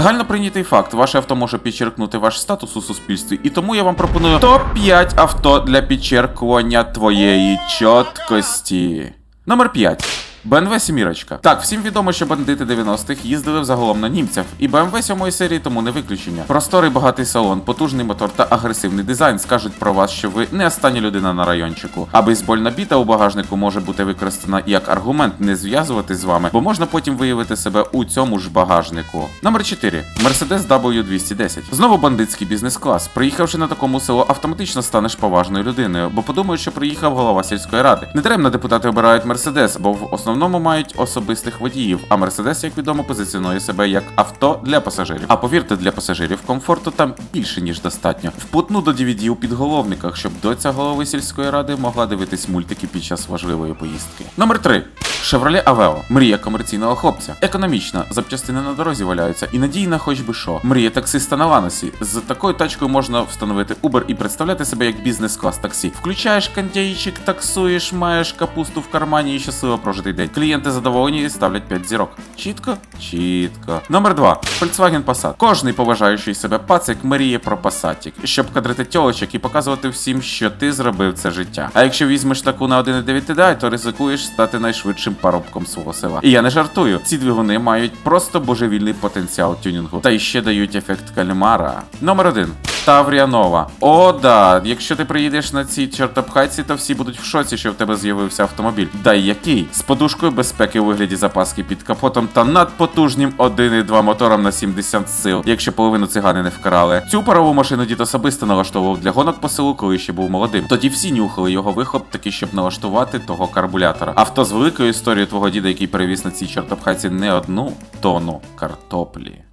Загально прийнятий факт, ваше авто може підчеркнути ваш статус у суспільстві, і тому я вам пропоную топ-5 авто для підчеркування твоєї чіткості. Номер 5. BMW сімірочка. Так, всім відомо, що бандити 90-х їздили взагалом на німцях, і BMW сьомої серії тому не виключення. Просторий багатий салон, потужний мотор та агресивний дизайн скажуть про вас, що ви не остання людина на райончику. А бейсбольна біта у багажнику може бути використана як аргумент не зв'язувати з вами, бо можна потім виявити себе у цьому ж багажнику. Номер 4. Mercedes W210. Знову бандитський бізнес-клас. Приїхавши на такому село, автоматично станеш поважною людиною, бо подумають, що приїхав голова сільської ради. Недаремно депутати обирають Мерседес, бо в основному мають особистих водіїв. А Мерседес, як відомо, позиціонує себе як авто для пасажирів. А повірте, для пасажирів комфорту там більше ніж достатньо. Впутну до DVD у підголовниках, щоб доця голови сільської ради могла дивитись мультики під час важливої поїздки. Номер 3. Chevrolet Aveo. Мрія комерційного хлопця. Економічна, запчастини на дорозі валяються і надійна хоч би що. Мрія таксиста на ланосі. З такою тачкою можна встановити Uber і представляти себе як бізнес-клас таксі. Включаєш кондейчик, таксуєш, маєш капусту в кармані і щасливо прожитий день. Клієнти задоволені і ставлять 5 зірок. Чітко? Чітко. Номер 2. Volkswagen Passat. Кожний поважаючий себе пацик мріє про пасатік, щоб кадрити тьолочок і показувати всім, що ти зробив це життя. А якщо візьмеш таку на 1,9 TDI, то ризикуєш стати найшвидшим парубком свого села. І я не жартую. Ці двигуни мають просто божевільний потенціал тюнінгу. Та й ще дають ефект кальмара. Номер 1. Таврія Нова. О, да. Якщо ти приїдеш на цій чортопхайці, то всі будуть в шоці, що в тебе з'явився автомобіль. Да який? З подушкою безпеки у вигляді запаски під капотом та надпотужнім 1,2 мотором на 70 сил, якщо половину цигани не вкрали. Цю парову машину дід особисто налаштовував для гонок по селу, коли ще був молодим. Тоді всі нюхали його вихоп, таки щоб налаштувати того карбулятора. Авто з великою історією твого діда, який перевіз на цій чортопхайці не одну тонну картоплі.